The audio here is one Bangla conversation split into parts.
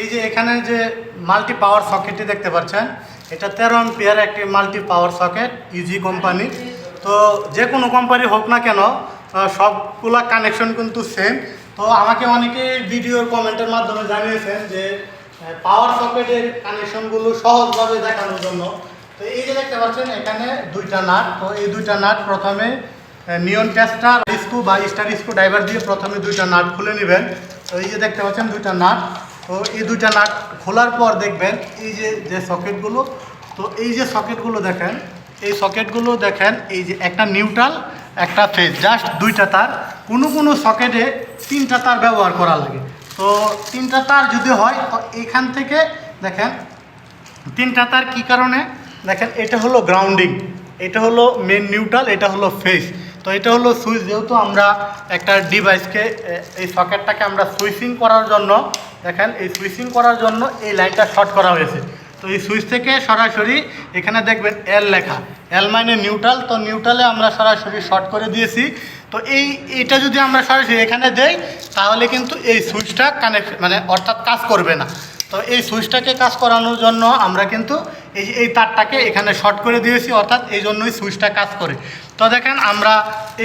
এই যে এখানে যে মাল্টি পাওয়ার সকেটটি দেখতে পাচ্ছেন, এটা তেরো এম্পিয়ার একটি multi power socket easy company তো যে কোনো কোম্পানি হোক না কেন সবগুলা কানেকশন কিন্তু সেম তো আমাকে অনেকে ভিডিওর কমেন্টের মাধ্যমে জানিয়েছেন যে পাওয়ার সকেটের কানেকশনগুলো সহজভাবে দেখানোর জন্য। তো এই যে দেখতে পাচ্ছেন, এখানে দুইটা নাট তো এই দুইটা নাট প্রথমে নিয়ন টেস্টার স্ক্রু বা স্টার স্ক্রু ড্রাইভার দিয়ে প্রথমে দুইটা নাট খুলে নেবেন। তো এই যে দেখতে পাচ্ছেন, দুইটা নাট তো এই দুইটা নাট খোলার পর দেখবেন এই যে যে সকেটগুলো, তো এই যে সকেটগুলো দেখেন, এই সকেটগুলো দেখেন, এই যে একটা নিউট্রাল, একটা ফেজ, জাস্ট দুইটা তার। কোনো কোনো সকেটে তিনটা তার ব্যবহার করা লাগে। তো তিনটা তার যদি হয়, তো এখান থেকে দেখেন, তিনটা তার কী কারণে? দেখেন, এটা হলো গ্রাউন্ডিং এটা হলো মেন নিউট্রাল এটা হলো ফেস তো এটা হলো সুইচ যেহেতু আমরা একটা ডিভাইসকে এই সকেটটাকে আমরা সুইচিং করার জন্য দেখেন, এই সুইচিং করার জন্য এই লাইনটা শর্ট করা হয়েছে। তো এই সুইচ থেকে সরাসরি এখানে দেখবেন এল লেখা। এল মাইনে নিউট্রাল তো নিউট্রালে আমরা সরাসরি শর্ট করে দিয়েছি। তো এই এটা যদি আমরা সরাসরি এখানে দেই, তাহলে কিন্তু এই সুইচটা কানেক্ট মানে অর্থাৎ কাজ করবে না। তো এই সুইচটাকে কাজ করানোর জন্য আমরা কিন্তু এই এই তারটাকে এখানে শর্ট করে দিয়েছি, অর্থাৎ এই জন্যই সুইচটা কাজ করে। তো দেখেন আমরা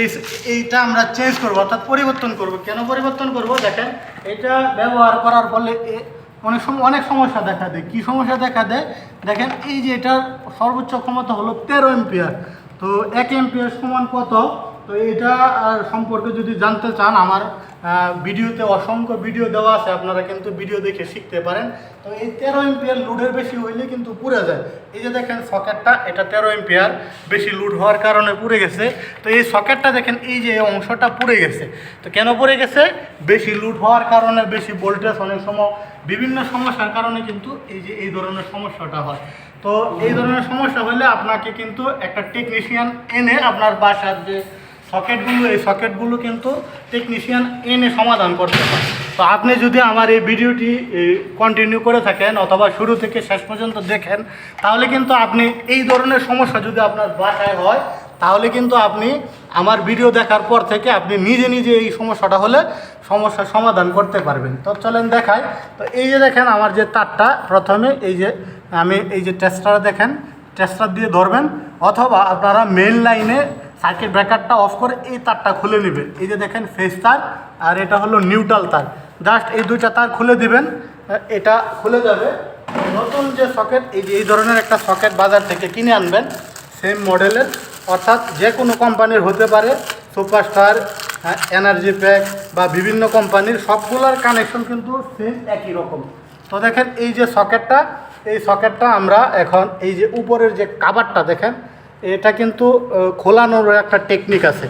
এই এইটা আমরা চেঞ্জ করব, অর্থাৎ পরিবর্তন করব। কেন পরিবর্তন করব? দেখেন এটা ব্যবহার করার ফলে অনেক সময় অনেক সমস্যা দেখা দেয়। কী সমস্যা দেখা দেয়? দেখেন, এই যে এটার সর্বোচ্চ ক্ষমতা হলো তেরো এম্পিয়ার তো এক এম্পিয়ার সমান কত? তো এটা সম্পর্কে যদি জানতে চান, আমার ভিডিওতে অসংখ্য ভিডিও দেওয়া আছে, আপনারা কিন্তু ভিডিও দেখে শিখতে পারেন। তো এই তেরো এম্পিয়ার লুডের বেশি হইলে কিন্তু পুড়ে যায়। এই যে দেখেন সকেটটা, এটা তেরো এম্পিয়ার, বেশি লুড হওয়ার কারণে পুড়ে গেছে। তো এই সকেটটা দেখেন, এই যে অংশটা পুড়ে গেছে। তো কেন পুড়ে গেছে? বেশি লুড হওয়ার কারণে, বেশি ভোল্টেজ অনেক সময়, বিভিন্ন সমস্যার কারণে কিন্তু এই যে এই ধরনের সমস্যাটা হয়। তো এই ধরনের সমস্যা হলে আপনাকে কিন্তু একটা টেকনিশিয়ান এনে আপনার বাসার যে সকেটগুলো, এই সকেটগুলো কিন্তু টেকনিশিয়ান এনে সমাধান করতে পারে। তো আপনি যদি আমার এই ভিডিওটি কন্টিনিউ করে থাকেন অথবা শুরু থেকে শেষ পর্যন্ত দেখেন, তাহলে কিন্তু আপনি এই ধরনের সমস্যা যদি আপনার বাসায় হয়, তাহলে কিন্তু আপনি আমার ভিডিও দেখার পর থেকে আপনি নিজে নিজে এই সমস্যাটা হলে সমস্যার সমাধান করতে পারবেন। তো চলেন দেখায় তো এই যে দেখেন আমার যে তারটা, প্রথমে এই যে, আমি এই যে টেস্টার দেখেন টেস্টার দিয়ে ধরবেন, অথবা আপনারা মেন লাইনে সার্কিট ব্রেকারটা অফ করে এই তারটা খুলে নেবেন। এই যে দেখেন ফেস তার, আর এটা হলো নিউট্রাল তার। জাস্ট এই দুইটা তার খুলে দিবেন, এটা খুলে যাবে। নতুন যে সকেট এই যে এই ধরনের একটা সকেট বাজার থেকে কিনে আনবেন সেম মডেলের অর্থাৎ যে কোনো কোম্পানির হতে পারে সুপারস্টার এনার্জি প্যাক বা বিভিন্ন কোম্পানির সবগুলোর কানেকশন কিন্তু সেম একই রকম। তো দেখেন এই যে সকেটটা এই সকেটটা আমরা এখন এই যে উপরের যে কাবারটা দেখেন এটা কিন্তু খোলানোর একটা টেকনিক আছে।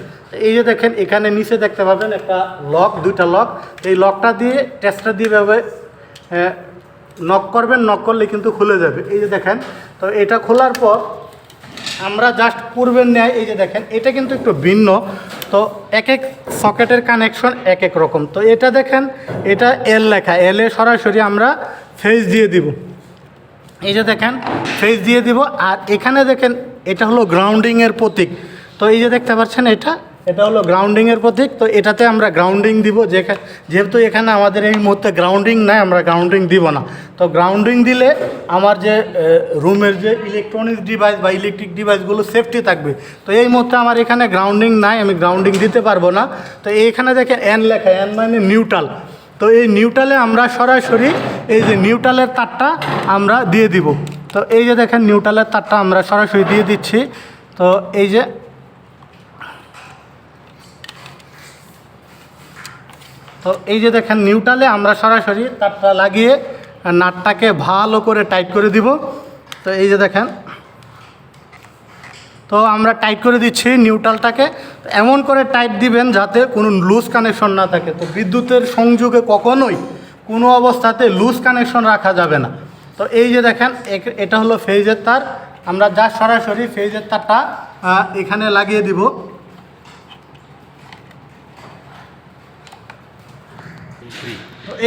এই যে দেখেন, এখানে নিচে দেখতে পাবেন একটা লক দুইটা লক এই লকটা দিয়ে টেস্টটা দিয়ে ভাবে নক করবেন নক করলে কিন্তু খুলে যাবে। এই যে দেখেন, তো এটা খোলার পর আমরা জাস্ট পূর্বের ন্যায়, এই যে দেখেন, এটা কিন্তু একটু ভিন্ন। তো এক এক সকেটের কানেকশন এক এক রকম। তো এটা দেখেন, এটা এল লেখা। এল সরাসরি আমরা ফেজ দিয়ে দিব। এই যে দেখেন ফেজ দিয়ে দিব। আর এখানে দেখেন এটা হলো গ্রাউন্ডিংয়ের প্রতীক। তো এই যে দেখতে পাচ্ছেন এটা এটা হলো গ্রাউন্ডিংয়ের প্রতীক। তো এটাতে আমরা গ্রাউন্ডিং দিব। যেহেতু এখানে আমাদের এই মুহূর্তে গ্রাউন্ডিং নাই, আমরা গ্রাউন্ডিং দিব না। তো গ্রাউন্ডিং দিলে আমার যে রুমের যে ইলেকট্রনিক্স ডিভাইস বা ইলেকট্রিক ডিভাইসগুলো সেফটি থাকবে। তো এই মুহূর্তে আমার এখানে গ্রাউন্ডিং নাই, আমি গ্রাউন্ডিং দিতে পারব না। তো এইখানে দেখেন এন লেখা এন মানে নিউট্রাল তো এই নিউট্রালে আমরা সরাসরি এই যে নিউট্রালের তারটা আমরা দিয়ে দিব। তো এই যে দেখেন নিউট্রালের তারটা আমরা সরাসরি দিয়ে দিচ্ছি। তো এই যে তো এই যে দেখেন নিউট্রালে আমরা সরাসরি তারটা লাগিয়ে নাটটাকে ভালো করে টাইট করে দিব। তো এই যে দেখেন। তো আমরা টাইট করে দিচ্ছি নিউট্রালটাকে। এমন করে টাইট দিবেন যাতে কোনো লুজ কানেকশন না থাকে। তো বিদ্যুতের সংযোগে কখনোই কোনো অবস্থাতে লুজ কানেকশন রাখা যাবে না। তো এই যে দেখেন এটা হলো ফেজের তার। আমরা যা সরাসরি ফেজের তারটা এখানে লাগিয়ে দিব।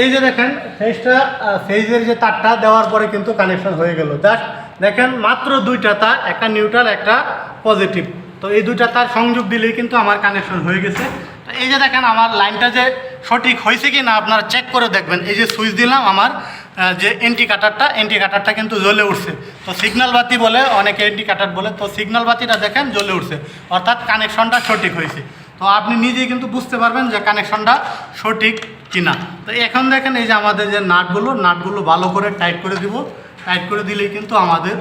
এই যে দেখেন ফেজটা ফেজের যে তারটা দেওয়ার পরে কিন্তু কানেকশন হয়ে গেল। জাস্ট দেখেন, মাত্র দুইটা তার, একটা নিউট্রাল একটা পজিটিভ তো এই দুইটা তার সংযোগ দিলেই কিন্তু আমার কানেকশন হয়ে গেছে। তো এই যে দেখেন, আমার লাইনটা যে সঠিক হয়েছে কি না আপনারা চেক করে দেখবেন। এই যে সুইচ দিলাম, আমার যে ইন্ডিকেটারটা ইন্ডিকেটারটা কিন্তু জ্বলে উঠছে। তো সিগন্যাল বাতি বলে, অনেকে ইন্ডিকেটার বলে, তো সিগন্যাল বাতিটা দেখেন জ্বলে উঠছে। অর্থাৎ কানেকশনটা সঠিক হয়েছে। তো আপনি নিজেই কিন্তু বুঝতে পারবেন যে কানেকশনটা সঠিক কিনা। তো এখন দেখেন এই যে আমাদের যে নাটগুলো নাটগুলো ভালো করে টাইট করে দিব। টাইট করে দিলেই কিন্তু আমাদের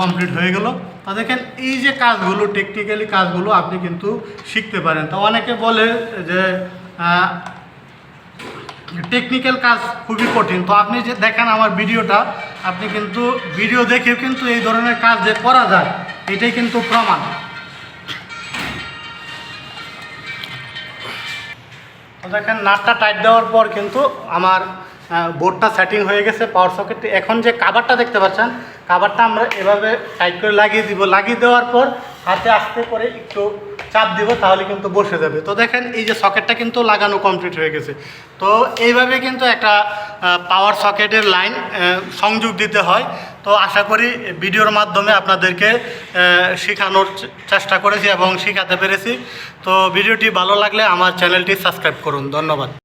কমপ্লিট হয়ে গেল। তা দেখেন এই যে কাজগুলো টেকনিক্যালি কাজগুলো আপনি কিন্তু শিখতে পারেন। তো অনেকে বলে যে টেকনিক্যাল কাজ খুবই কঠিন। তো আপনি যে দেখেন আমার ভিডিওটা, আপনি কিন্তু ভিডিও দেখেও কিন্তু এই ধরনের কাজ যে করা যায়, এটাই কিন্তু প্রমাণ। দেখেন, নাটটা টাইট দেওয়ার পর কিন্তু আমার বোর্ডটা সেটিং হয়ে গেছে পাওয়ার সকেট এখন যে কাভারটা দেখতে পাচ্ছেন কাভারটা আমরা এভাবে টাইট করে লাগিয়ে দিব। লাগিয়ে দেওয়ার পর হাতে আস্তে করে একটু চাপ দিব, তাহলে কিন্তু বসে যাবে। তো দেখেন, এই যে সকেটটা কিন্তু লাগানো কমপ্লিট হয়ে গেছে। তো এইভাবে কিন্তু একটা পাওয়ার সকেটের লাইন সংযোগ দিতে হয়। তো আশা করি ভিডিওর মাধ্যমে আপনাদেরকে শেখানোর চেষ্টা করেছি এবং শেখাতে পেরেছি। তো ভিডিওটি ভালো লাগলে আমার চ্যানেলটি সাবস্ক্রাইব করুন। ধন্যবাদ।